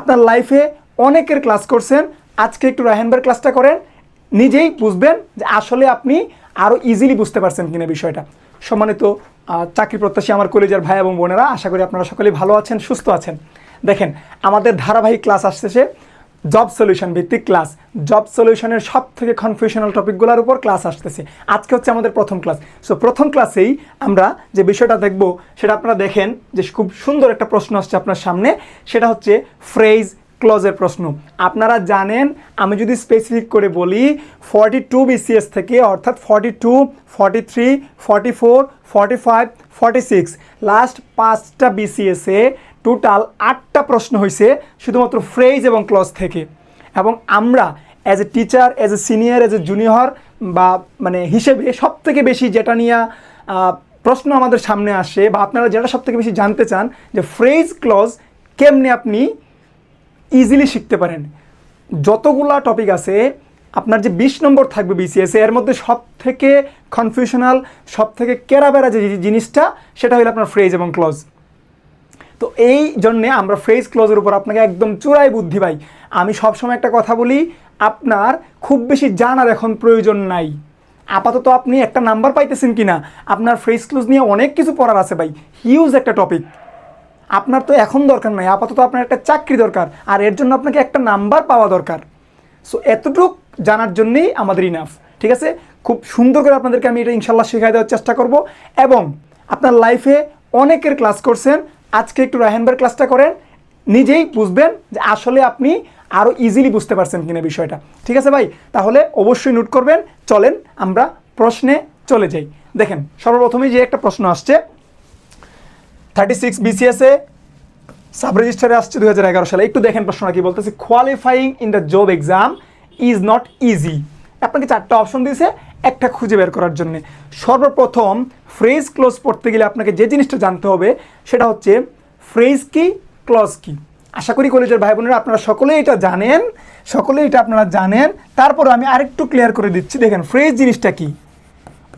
আপনার লাইফে অনেকের ক্লাস করছেন। আজকে একটু রাহেনবার ক্লাসটা করেন, নিজেই বুঝবেন যে আসলে আপনি আরও ইজিলি বুঝতে পারছেন কিনা বিষয়টা। সম্মানিত চাকরি প্রত্যাশী আমার কলেজের ভাই এবং বোনেরা, আশা করি আপনারা সকলেই ভালো আছেন, সুস্থ আছেন। দেখেন, আমাদের ধারাবাহিক ক্লাস আসতেছে জব সলিউশন ভিত্তিক ক্লাস জব সলিউশনের সব থেকে কনফিউশনাল টপিকগুলোর উপর ক্লাস আসতেছে। আজকে হচ্ছে আমাদের প্রথম ক্লাস সো প্রথম ক্লাসেই আমরা যে বিষয়টা দেখব, সেটা আপনারা দেখেন যে খুব সুন্দর একটা প্রশ্ন আসছে আপনার সামনে। সেটা হচ্ছে ফ্রেজ ক্লজের প্রশ্ন। আপনারা জানেন, আমি যদি স্পেসিফিক করে বলি ফর্টি টু বিসিএস থেকে, অর্থাৎ forty two forty three forty four forty five forty six last পাঁচটা বিসিএসে টোটাল আটটা প্রশ্ন হয়েছে শুধুমাত্র ফ্রেজ এবং ক্লজ থেকে। এবং আমরা as a teacher as a senior as a junior বা মানে হিসেবে সব থেকে বেশি যেটা নিয়ে প্রশ্ন আমাদের সামনে আসে বা আপনারা যেটা সব থেকে বেশি জানতে চান যে ফ্রেজ ক্লজ কেমনে আপনি ইজিলি শিখতে পারেন। যতগুলা টপিক আছে, আপনার যে বিশ নম্বর থাকবে বিসিএস এর মধ্যে সব থেকে কনফিউশনাল সব থেকে কেরাবেরা যে জিনিসটা, সেটা হলো আপনার ফ্রেজ এবং ক্লজ তো এই জন্যে আমরা ফ্রেজ ক্লোজের উপর আপনাকে একদম চূড়াই বুদ্ধি পাই আমি সবসময় একটা কথা বলি, আপনার খুব বেশি জানার এখন প্রয়োজন নাই। আপাতত আপনি একটা নাম্বার পাইতেছেন কিনা, আপনার ফ্রেজ ক্লোজ নিয়ে অনেক কিছু পড়ার আছে ভাই। হিউজ একটা টপিক আপনার তো এখন দরকার নাই, আপাতত আপনার একটা চাকরি দরকার, আর এর জন্য আপনাকে একটা নাম্বার পাওয়া দরকার। সো এতটুক জানার জন্যেই আমাদের ইনাফ ঠিক আছে? খুব সুন্দর করে আপনাদেরকে আমি এটা ইনশাল্লাহ শেখাই দেওয়ার চেষ্টা করব। এবং আপনার লাইফে অনেকের ক্লাস করছেন আজকে একটু রাহেনবার ক্লাসটা করেন, নিজেই বুঝবেন যে আসলে আপনি আরও ইজিলি বুঝতে পারছেন কিনা বিষয়টা। ঠিক আছে ভাই? তাহলে অবশ্যই নোট করবেন। চলেন আমরা প্রশ্নে চলে যাই। দেখেন, সর্বপ্রথমেই যে একটা প্রশ্ন আসছে থার্টি সিক্স বিসিএসে সাব রেজিস্টারে আসছে দু হাজার এগারো সালে। একটু দেখেন প্রশ্নটা কি বলতেছে qualifying in the job exam is not easy আপনাকে চারটা অপশন দিয়েছে। একটা খুঁজে বের করার জন্য। সর্বপ্রথম ফ্রেজ ক্লোজ পড়তে গেলে আপনাকে যে জিনিসটা জানতে হবে, সেটা হচ্ছে ফ্রেজ কি ক্লজ কি? আশা করি কলেজের ভাই বোনেরা আপনারা সকলেই এটা জানেন, সকলেই এটা আপনারা জানেন। তারপর আমি আরেকটু ক্লিয়ার করে দিচ্ছি। দেখেন ফ্রেজ জিনিসটা কি?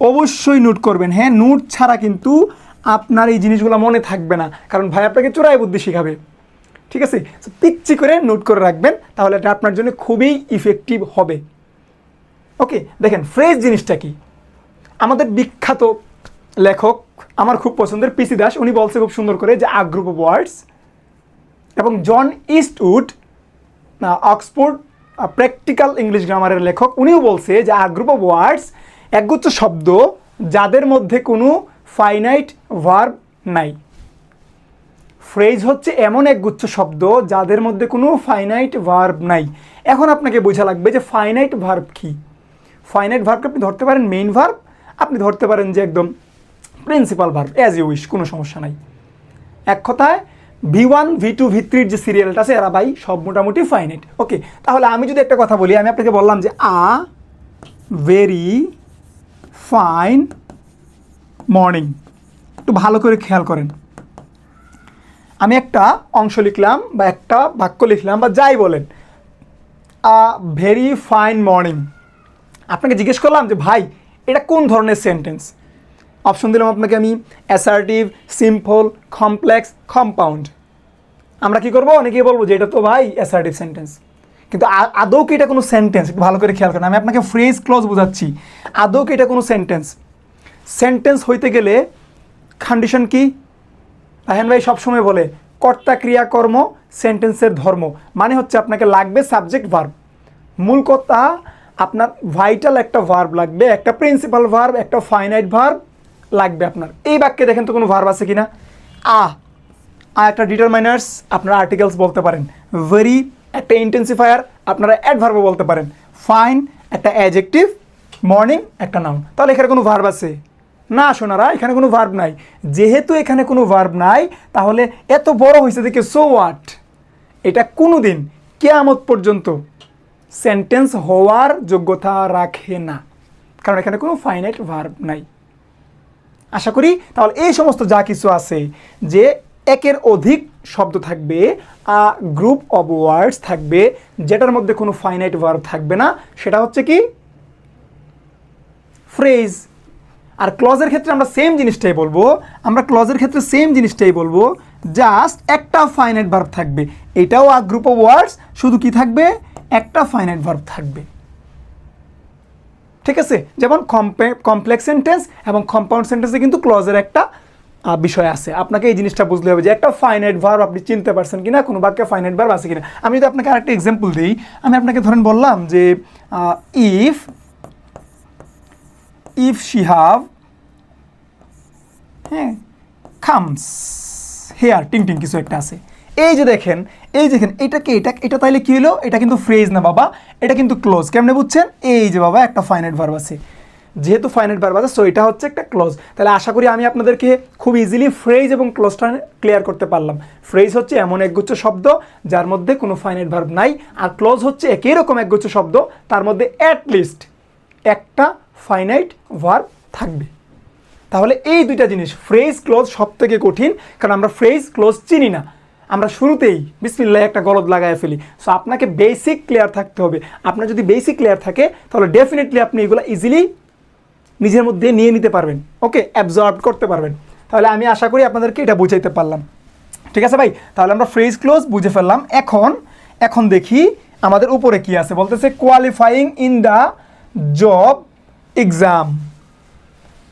অবশ্যই নোট করবেন। হ্যাঁ নোট ছাড়া কিন্তু আপনার এই জিনিসগুলো মনে থাকবে না। কারণ ভাই আপনাকে চোরাই বুদ্ধি শেখাবে। ঠিক আছে? পিচ্ছি করে নোট করে রাখবেন, তাহলে এটা আপনার জন্য খুবই ইফেক্টিভ হবে। ওকে দেখেন ফ্রেজ জিনিসটা কি? আমাদের বিখ্যাত লেখক, আমার খুব পছন্দের পিসি দাস, উনি বলছে খুব সুন্দর করে যে আ অফ ওয়ার্ডস এবং John Eastwood Oxford practical English গ্রামারের লেখক, উনিও বলছে যে আ গ্রুপ অফ ওয়ার্ডস একগুচ্ছ শব্দ যাদের মধ্যে কোনো ফাইনাইট ভার্ব নাই। ফ্রেজ হচ্ছে এমন একগুচ্ছ শব্দ যাদের মধ্যে কোনো ফাইনাইট ভার্ব নাই। এখন আপনাকে বোঝা লাগবে যে ফাইনাইট ভার্ব কি? ফাইনাইট ভার্বকে আপনি ধরতে পারেন মেইন ভার্ব আপনি ধরতে পারেন যে একদম principal verb as you wish কোনো সমস্যা নাই। এক কথায় V one V two V থ্রির যে সিরিয়ালটা আছে, এরা ভাই সব মোটামুটি ফাইনাইট ওকে তাহলে আমি যদি একটা কথা বলি, আমি আপনাকে বললাম যে আ ভেরি ফাইন মর্নিং একটু ভালো করে খেয়াল করেন। আমি একটা অংশ লিখলাম বা একটা বাক্য লিখলাম বা যাই বলেন। আ ভেরি ফাইন মর্নিং আপনাকে জিজ্ঞেস করলাম যে, ভাই, এটা কোন ধরনের সেন্টেন্স অপশন দিলাম আপনাকে আমি অ্যাসার্টিভ সিম্পল কমপ্লেক্স কম্পাউন্ড আমরা কি করব? অনেকেই বলব যে, এটা তো ভাই অ্যাসার্টিভ সেন্টেন্স কিন্তু আদৌ কি এটা কোনো সেন্টেন্স একটু ভালো করে খেয়াল করেন। আমি আপনাকে ফ্রেজ ক্লজ বোঝাচ্ছি। আদৌ কি এটা কোনো সেন্টেন্স সেন্টেন্স হইতে গেলে কন্ডিশন কি? রাহেন ভাই সবসময় বলে, কর্তা, ক্রিয়া, কর্ম সেন্টেন্সের ধর্ম। মানে হচ্ছে আপনাকে লাগবে সাবজেক্ট ভার্ব মূল কথা আপনার ভাইটাল একটা ভার্ব লাগবে, একটা প্রিন্সিপাল ভার্ব একটা ফাইনাইট ভার্ব লাগবে আপনার। এই বাক্যে দেখেন তো কোনো ভার্ব আছে কিনা? আ আর একটা ডিটারমাইনার্স আপনারা আর্টিকেলস বলতে পারেন। ভেরি একটা ইন্টেন্সিফায়ার আপনারা অ্যাডভার্বও বলতে পারেন। ফাইন একটা অ্যাজেক্টিভ মর্নিং একটা নাউন তাহলে এখানে কোনো ভার্ব আছে? না শোনারা, এখানে কোনো ভার্ব নাই। যেহেতু এখানে কোনো ভার্ব নাই, তাহলে এত বড় হয়েছে দেখে সো ওয়াট এটা কোনো দিন কেয়ামত পর্যন্ত সেন্টেন্স হওয়ার যোগ্যতা রাখে না। কারণ এখানে কোনো ফাইনাইট ভার্ব নাই। আশা করি তাহলে এই সমস্ত যা কিছু আছে যে একের অধিক শব্দ থাকবে, আ গ্রুপ অফ ওয়ার্ডস থাকবে, যেটার মধ্যে কোনো ফাইনাইট ভার্ব থাকবে না, সেটা হচ্ছে কি? ফ্রেজ আর ক্লজের ক্ষেত্রে আমরা সেম জিনিসটাই বলব। আমরা ক্লজের ক্ষেত্রে সেম জিনিসটাই বলব। জাস্ট একটা ফাইনাইট ভার্ব থাকবে। এটাও আ গ্রুপ অফ ওয়ার্ডস শুধু কি থাকবে? একটা ফাইনাইট ভার্ব থাকবে। ঠিক আছে? যেমন কমপ্লেক্স সেন্টেন্স এবং কম্পাউন্ড সেন্টেন্সে কিন্তু ক্লজের একটা বিষয় আছে। আপনাকে এই জিনিসটা বুঝতে হবে যে একটা ফাইনাইট ভার্ব আপনি চিনতে পারছেন কিনা, কোনো বাক্যে ফাইনাইট ভার্ব আছে কিনা। আমি যদি আপনাকে আরেকটা এক্সাম্পল দিই, আমি আপনাকে ধরেন বললাম যে ইফ ইফ শি হাভ হ্যাঁ খামস হেয়ার টিং টিং, কিছু একটা আছে। এই যে দেখেন এই দেখেন এটা কি? এটা এটা তাইলে কি হলো এটা কিন্তু ফ্রেজ না বাবা, এটা কিন্তু ক্লোজ কেমনে বুঝছেন? এই যে বাবা, একটা ফাইনাইট ভার্ব আছে। যেহেতু ফাইনাইট ভার্ব আছে সো এটা হচ্ছে একটা ক্লোজ তাহলে আশা করি আমি আপনাদেরকে খুব ইজিলি ফ্রেজ এবং ক্লোজটা ক্লিয়ার করতে পারলাম। ফ্রেজ হচ্ছে এমন একগুচ্ছ শব্দ, যার মধ্যে কোনো ফাইনাইট ভার্ব নাই, আর ক্লোজ হচ্ছে একই রকম একগুচ্ছ শব্দ, তার মধ্যে অ্যাট লিস্ট একটা ফাইনাইট ভার্ব থাকবে। তাহলে এই দুইটা জিনিস ফ্রেজ ক্লোজ সব থেকে কঠিন, কারণ আমরা ফ্রেজ ক্লোজ চিনি না। আমরা শুরুতেই বিসমিল্লাহ একটা গলদ লাগায় ফেলি। সো আপনাকে বেসিক ক্লিয়ার থাকতে হবে। আপনার যদি বেসিক ক্লিয়ার থাকে, তাহলে ডেফিনেটলি আপনি এগুলো ইজিলি নিজের মধ্যে নিয়ে নিতে পারবেন। ওকে অ্যাবজর্ব করতে পারবেন। তাহলে আমি আশা করি আপনাদেরকে এটা বুঝাইতে পারলাম। ঠিক আছে ভাই? তাহলে আমরা ফ্রেজ ক্লোজ বুঝে ফেললাম। এখন এখন দেখি আমাদের উপরে কি আছে। বলতেছে qualifying in the job exam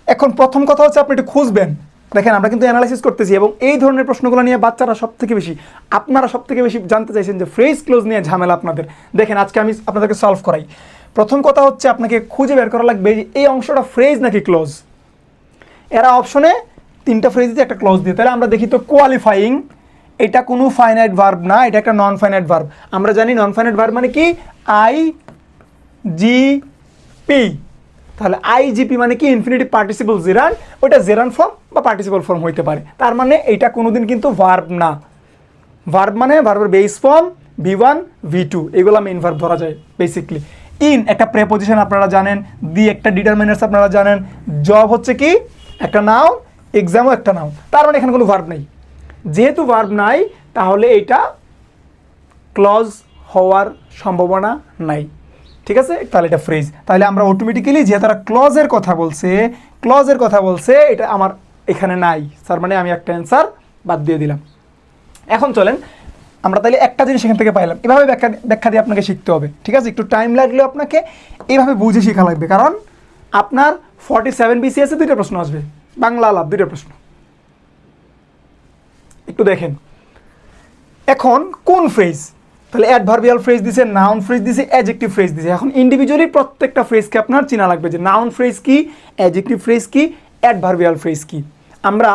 এখন প্রথম কথা হচ্ছে আপনি একটু খুঁজবেন। দেখেন, আমরা কিন্তু অ্যানালাইসিস করতেছি এবং এই ধরনের প্রশ্নগুলো নিয়ে বাচ্চারা সব থেকে বেশি, আপনারা সব থেকে বেশি জানতে চাইছেন যে ফ্রেজ ক্লোজ নিয়ে ঝামেলা আপনাদের। দেখেন, আজকে আমি আপনাদেরকে সলভ করাই। প্রথম কথা হচ্ছে আপনাকে খুঁজে বের করা লাগবে যে এই অংশটা ফ্রেজ নাকি ক্লোজ এরা অপশনে তিনটা ফ্রেজ দিয়ে একটা ক্লোজ দিয়ে, তাহলে আমরা দেখি তো কোয়ালিফাইং এটা কোনো ফাইনাইট ভার্ব না, এটা একটা নন ফাইনাইট ভার্ব আমরা জানি নন ফাইনাইট ভার্ব মানে কি? আই জি পি তাহলে আইজিপি মানে কি? Infinitive participle gerund gerund form বা পার্টিসিপল ফর্ম হইতে পারে। তার মানে এটা কোনোদিন কিন্তু ভার্ব না। ভার্ব মানে ভার্বের base form V one V two এগুলো মেইন ভার্ব ধরা যায় বেসিকলি ইন একটা প্রেপোজিশন আপনারা জানেন দি একটা ডিটারমিনার্স আপনারা জানেন। জব হচ্ছে কি? একটা নাও এক্সামও একটা নাও তার মানে এখানে কোনো ভার্ব নেই। যেহেতু ভার্ব নাই, তাহলে এটা ক্লজ হওয়ার সম্ভাবনা নাই। ঠিক আছে? তাহলে এটা ফ্রেজ তাহলে আমরা অটোমেটিক্যালি যে তারা ক্লজের কথা বলছে ক্লজের কথা বলছে, এটা আমার এখানে নাই। স্যার মানে আমি একটা অ্যান্সার বাদ দিয়ে দিলাম। এখন চলেন, আমরা তাহলে একটা জিনিস এখান থেকে পাইলাম। এভাবে ব্যাখ্যা ব্যাখ্যা দিয়ে আপনাকে শিখতে হবে, ঠিক আছে? একটু টাইম লাগলেও আপনাকে এইভাবে বুঝে শেখা লাগবে। কারণ আপনার ফর্টি সেভেন বিসিএসে দুইটা প্রশ্ন আসবে। বাংলা আলাপ, দুইটা প্রশ্ন। একটু দেখেন। এখন কোন ফ্রেজ তাহলে অ্যাডভার্বিয়াল ফ্রেজ দিছে নাউন ফ্রেজ দিছে অ্যাজেক্টিভ ফ্রেজ দিছে। এখন ইন্ডিভিজুয়ালি প্রত্যেকটা ফ্রেজকে আপনার চেনা লাগবে যে নাউন ফ্রেজ কি অ্যাজেক্টিভ ফ্রেজ কি অ্যাডভার্বিয়াল ফ্রেজ কি। আমরা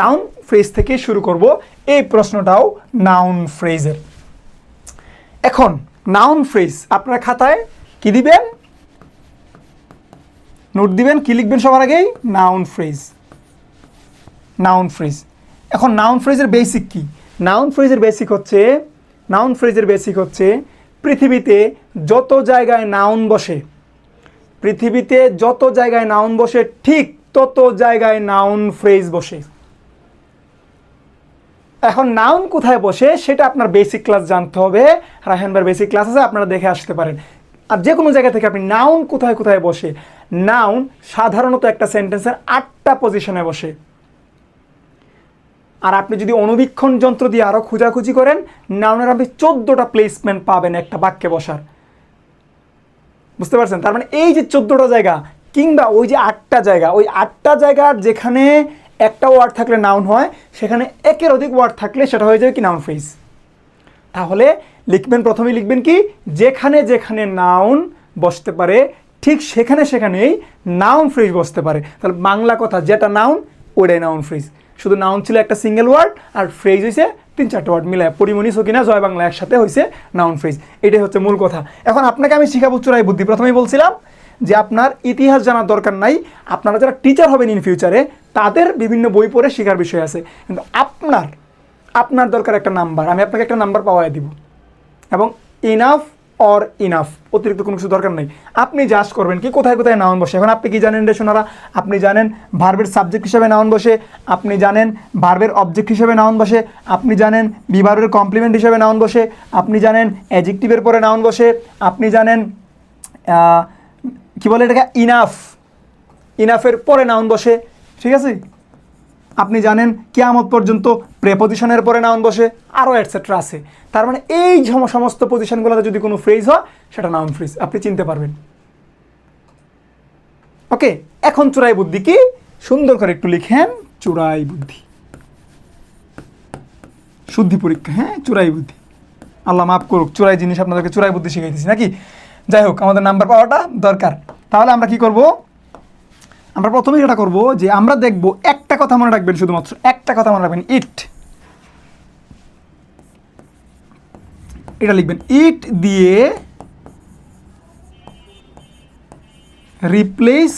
নাউন ফ্রেজ থেকে শুরু করব এই প্রশ্নটাও নাউন ফ্রেজের এখন নাউন ফ্রেজ আপনার খাতায় কি দিবেন? নোট দিবেন, কি লিখবেন সবার আগেই? নাউন ফ্রেজ নাউন ফ্রেজ এখন নাউন ফ্রেজের বেসিক কি? নাউন ফ্রেজের বেসিক হচ্ছে নাউন ফ্রেজের বেসিক হচ্ছে পৃথিবীতে যত জায়গায় নাউন বসে, পৃথিবীতে যত জায়গায় নাউন বসে, ঠিক তত জায়গায় নাউন ফ্রেজ বসে। এখন নাউন কোথায় বসে সেটা আপনার বেসিক ক্লাস জানতে হবে। রাহেনবার বেসিক ক্লাস আছে, আপনারা দেখে আসতে পারেন। আর যে কোনো জায়গা থেকে আপনি নাউন কোথায় কোথায় বসে, নাউন সাধারণত একটা সেন্টেন্সের আটটা পজিশনে বসে। আর আপনি যদি অনুবীক্ষণ যন্ত্র দিয়ে আরও খোঁজাখুঁজি করেন নাউনের আপনি চোদ্দোটা প্লেসমেন্ট পাবেন একটা বাক্যে বসার। বুঝতে পারছেন? তার মানে এই যে চোদ্দোটা জায়গা কিংবা ওই যে আটটা জায়গা, ওই আটটা জায়গার যেখানে একটা ওয়ার্ড থাকলে নাউন হয়, সেখানে একের অধিক ওয়ার্ড থাকলে সেটা হয়ে যাবে কি নাউন ফ্রেজ তাহলে লিখবেন, প্রথমেই লিখবেন কি, যেখানে যেখানে নাউন বসতে পারে, ঠিক সেখানে সেখানেই নাউন ফ্রেজ বসতে পারে। তাহলে বাংলা কথা, যেটা নাউন ওটাই নাউন ফ্রেজ শুধু নাউন ছিল একটা সিঙ্গেল ওয়ার্ড আর ফ্রেজ হয়েছে তিন চারটে ওয়ার্ড মিলায়। পরিমণি, সকিনা, জয় বাংলা একসাথে হয়েছে নাউন ফ্রেজ এটাই হচ্ছে মূল কথা। এখন আপনাকে আমি শিখাবো চোরাই বুদ্ধি। প্রথমেই বলছিলাম যে আপনার ইতিহাস জানার দরকার নাই। আপনারা যারা টিচার হবেন ইন ফিউচারে তাদের বিভিন্ন বই পড়ে শেখার বিষয় আছে। কিন্তু আপনার আপনার দরকার একটা নাম্বার আমি আপনাকে একটা নাম্বার পাওয়াই দিব। এবং ইনাফ অর ইনাফ অতিরিক্ত কোনো কিছু দরকার নেই। আপনি জাস্ট করবেন কি, কোথায় কোথায় নাউন বসে? এখন আপনি কি জানেন রে সোনারা? আপনি জানেন ভার্বের সাবজেক্ট হিসেবে নাউন বসে। আপনি জানেন ভার্বের অবজেক্ট হিসেবে নাউন বসে। আপনি জানেন বিভার্বের কমপ্লিমেন্ট হিসেবে নাউন বসে। আপনি জানেন অ্যাজেক্টিভের পরে নাউন বসে। আপনি জানেন কি বলে এটাকে? ইনাফ ইনাফের পরে নাউন বসে। ঠিক আছে? আপনি জানেন কেয়ামত পর্যন্ত প্রেপোজিশনের পরে নাউন বসে, আরও অ্যাটসেট্রা আছে। তার মানে এই সম- সমস্ত পজিশনগুলোতে যদি কোনো ফ্রেজ হয়, সেটা নাউন ফ্রেজ আপনি চিনতে পারবেন। ওকে, এখন চূড়াই বুদ্ধি কি? সুন্দর করে একটু লিখেন, চূড়াই বুদ্ধি। শুদ্ধি পরীক্ষা হ্যাঁ চূড়াই বুদ্ধি। আল্লাহ মাফ করুক, চূড়াই জিনিস আপনাদেরকে চূড়াই বুদ্ধি শিখাইতেছি, নাকি? যাই হোক, আমাদের নাম্বার পাওয়াটা দরকার। তাহলে আমরা কি করব? আমরা প্রথমেই যেটা করব যে আমরা দেখব একটা কথা মনে রাখবেন শুধুমাত্র, একটা কথা মনে রাখবেন ইট এটা লিখবেন ইট দিয়ে রিপ্লেস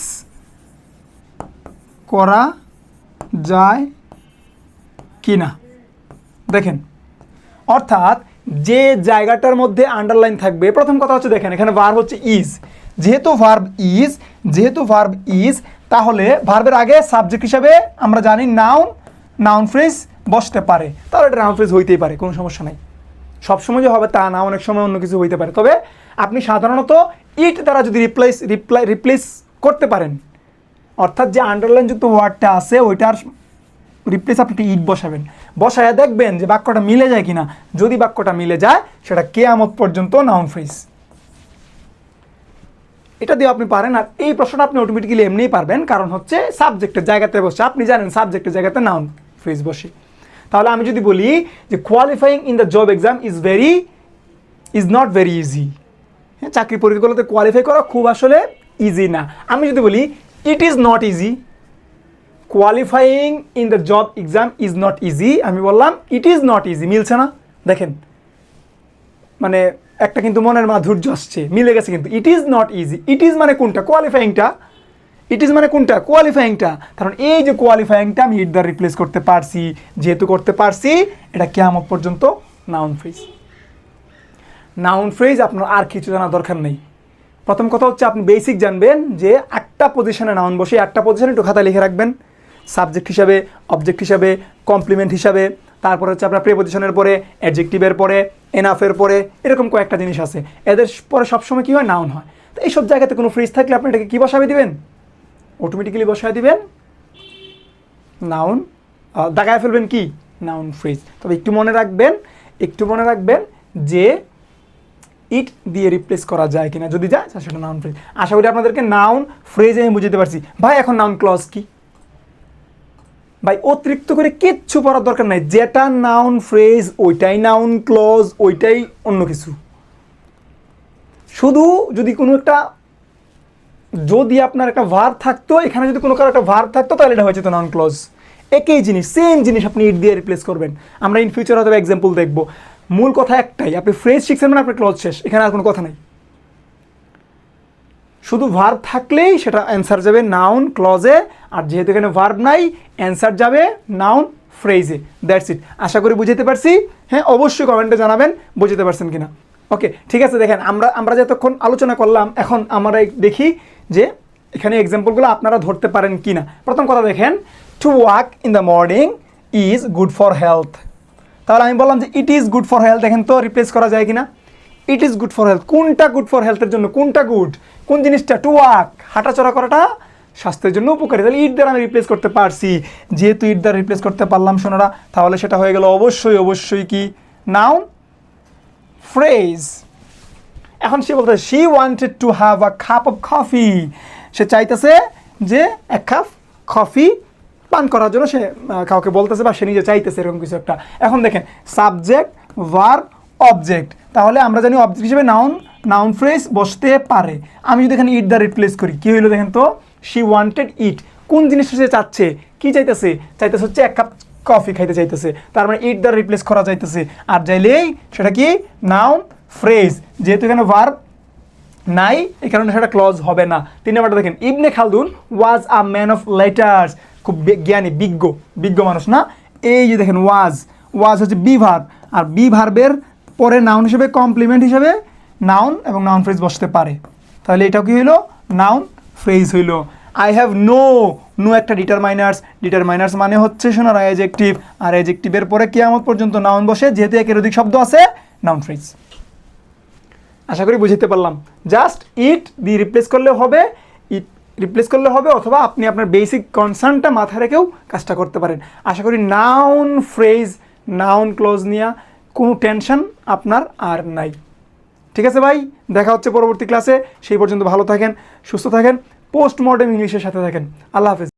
করা যায় কি না দেখেন, অর্থাৎ যে জায়গাটার মধ্যে আন্ডারলাইন থাকবে, প্রথম কথা হচ্ছে দেখেন, এখানে ভার্ব হচ্ছে ইজ যেহেতু ভার্ব ইজ যেহেতু ভার্ব ইজ তাহলে ভার্বের আগে সাবজেক্ট হিসাবে আমরা জানি নাউন নাউন ফ্রেজ বসতে পারে। তাহলে এটা নাউন ফ্রেজ হইতেই পারে, কোনো সমস্যা নাই। সবসময় যে হবে তা না, অনেক সময় অন্য কিছু হইতে পারে। তবে আপনি সাধারণত ইট দ্বারা যদি রিপ্লেস রিপ্লাই রিপ্লেস করতে পারেন, অর্থাৎ যে আন্ডারলাইনযুক্ত ওয়ার্ডটা আছে, ওইটার রিপ্লেস আপনি একটা ইট বসাবেন। বসায় দেখবেন যে বাক্যটা মিলে যায় কিনা। যদি বাক্যটা মিলে যায়, সেটা কেয়ামত পর্যন্ত নাউন ফ্রেজ এটা দিয়ে আপনি পারেন আর এই প্রশ্নটা আপনি অটোমেটিক্যালি এমনিই পারবেন। কারণ হচ্ছে সাবজেক্টের জায়গাতে বসে। আপনি জানেন সাবজেক্টের জায়গাতে নাউন ফ্রেজ বসে। তাহলে আমি যদি বলি যে qualifying in the job exam is very is not very easy হ্যাঁ চাকরি পরীক্ষাগুলোতে কোয়ালিফাই করা খুব আসলে ইজি না। আমি যদি বলি it is not easy qualifying in the job exam is not easy আমি বললাম ইট ইজ নট ইজি মিলছে না? দেখেন। মানে একটা কিন্তু মনের মাধুর্য আসছে, মিলে গেছে কিন্তু। It is not easy it is মানে কোনটা? কোয়ালিফাইংটা ইট ইজ মানে কোনটা? কোয়ালিফাইংটা কারণ এই যে কোয়ালিফাইংটা আমি ইট দ্বারা রিপ্লেস করতে পারছি, যেহেতু করতে পারছি, এটা কেমন পর্যন্ত নাউন ফ্রেজ নাউন ফ্রেজ আপনার আর কিছু জানা দরকার নেই। প্রথম কথা হচ্ছে আপনি বেসিক জানবেন যে একটা পজিশনে নাউন বসে একটা পজিশনে একটু খাতা লিখে রাখবেন। সাবজেক্ট হিসাবে অবজেক্ট হিসাবে কমপ্লিমেন্ট হিসাবে তারপরে হচ্ছে আপনার প্রেপোজিশনের পরে অ্যাডজেক্টিভের পরে এনাফের পরে, এরকম কয়েকটা জিনিস আছে। এদের পরে সবসময় কী হয়? নাউন হয়। তো এইসব জায়গাতে কোনো ফ্রিজ থাকলে আপনি এটাকে কী বসাবে দিবেন? অটোমেটিক্যালি বসায় দিবেন। নাউন দাগায় ফেলবেন কি? নাউন ফ্রিজ তবে একটু মনে রাখবেন, একটু মনে রাখবেন যে ইট দিয়ে রিপ্লেস করা যায় কিনা। যদি যায়, সেটা নাউন ফ্রেজ আশা করি আপনাদেরকে নাউন ফ্রেজ আমি বুঝতে পারছি। ভাই, এখন নাউন ক্লজ কি? ভাই, অতিরিক্ত করে কিচ্ছু পড়ার দরকার নাই। যেটা নাউন ফ্রেজ ওইটাই নাউন ক্লজ ওইটাই অন্য কিছু। শুধু যদি কোনো একটা, যদি আপনার একটা ভার থাকতো, এখানে যদি কোনো কারও একটা ভার থাকতো, তাহলে এটা হয়েছে তো নাউন ক্লজ একই জিনিস সেম জিনিস আপনি ইট দিয়ে রিপ্লেস করবেন। আমরা ইন ফিউচার হয়তো এক্সাম্পল দেখব। মূল কথা একটাই, আপনি ফ্রেজ শিখছেন মানে আপনার ক্লজ শেষ। এখানে আর কোনো কথা নাই। শুধু ভার্ব থাকলেই সেটা অ্যান্সার যাবে নাউন ক্লজে আর যেহেতু এখানে ভার্ব নাই অ্যান্সার যাবে নাউন ফ্রেজে দ্যাটস ইট আশা করি বুঝতে পারছি? হ্যাঁ অবশ্যই কমেন্টে জানাবেন বুঝতে পারছেন কিনা। ওকে ঠিক আছে, দেখেন, আমরা আমরা যতক্ষণ আলোচনা করলাম, এখন আমরা দেখি যে এখানে এক্সাম্পলগুলো আপনারা ধরতে পারেন কি না প্রথম কথা দেখেন to walk in the morning is good for health তাহলে আমি বললাম যে it is good for health দেখেন তো রিপ্লেস করা যায় কিনা? It is good for health কোনটা গুড ফর হেলথের জন্য? কোনটা গুড কোন জিনিসটা? টু ওয়াক হাঁটাচড়া করাটা স্বাস্থ্যের জন্য উপকারী। তাহলে ইট দ্বারা আমি রিপ্লেস করতে পারছি। যেহেতু ইট দ্বারা রিপ্লেস করতে পারলাম, সোনারা, তাহলে সেটা হয়ে গেল অবশ্যই অবশ্যই কি? নাউন ফ্রেজ এখন সে বলতে she wanted to have a cup of coffee সে চাইতেছে যে এক কাপ কফি পান করার জন্য সে কাউকে বলতেছে বা সে নিজে চাইতেছে, এরকম কিছু একটা। এখন দেখেন সাবজেক্ট ভার্ব অবজেক্ট তাহলে আমরা জানি অবজেক্ট হিসেবে নাউন নাউন ফ্রেজ বসতে পারে। আমি যদি এখানে ইট দ্বারা রিপ্লেস করি, কী হইল দেখেন তো? শি ওয়ান্টেড ইট কোন জিনিসটা সে চাচ্ছে? কী চাইতেছে? চাইতেছে হচ্ছে এক কাপ কফি খাইতে চাইতেছে। তার মানে ইট দ্বারা রিপ্লেস করা যাইতেছে। আর যাইলেই সেটা কি? নাউন ফ্রেজ যেহেতু এখানে ভার্ব নাই, এই কারণে সেটা ক্লজ হবে না। তিন নাম্বারটা দেখেন, Ibn Khaldun was a man of letters খুব জ্ঞানী, বিজ্ঞ বিজ্ঞ মানুষ না? এই যে দেখেন ওয়াজ ওয়াজ হচ্ছে বি ভার্ব আর বি ভার্বের পরে নাউন হিসেবে কমপ্লিমেন্ট হিসেবে নাউন এবং নাউন ফ্রেজ বসতে পারে। তাহলে এটাও কি হইল? নাউন ফ্রেজ হইল। আই হ্যাভ নো নো একটা ডিটারমাইনার্স ডিটারমাইনার্স মানে হচ্ছে শোনার অ্যাজেক্টিভ আর অ্যাজেক্টিভের পরে কেয়ামত পর্যন্ত নাউন বসে, যেহেতু একের অধিক শব্দ আছে নাউন ফ্রেজ আশা করি বুঝতে পারলাম। জাস্ট ইট দিয়ে রিপ্লেস করলে হবে ইট রিপ্লেস করলে হবে, অথবা আপনি আপনার বেসিক কনসার্নটা মাথায় রেখেও কাজটা করতে পারেন। আশা করি নাউন ফ্রেজ নাউন ক্লোজ নিয়ে কোনো টেনশন আপনার আর নাই। ঠিক আছে ভাই? দেখা হচ্ছে পরবর্তী ক্লাসে সেই পর্যন্ত ভালো থাকেন, সুস্থ থাকেন পোস্ট মডার্ন ইংলিশের সাথে থাকেন। আল্লাহ হাফেজ।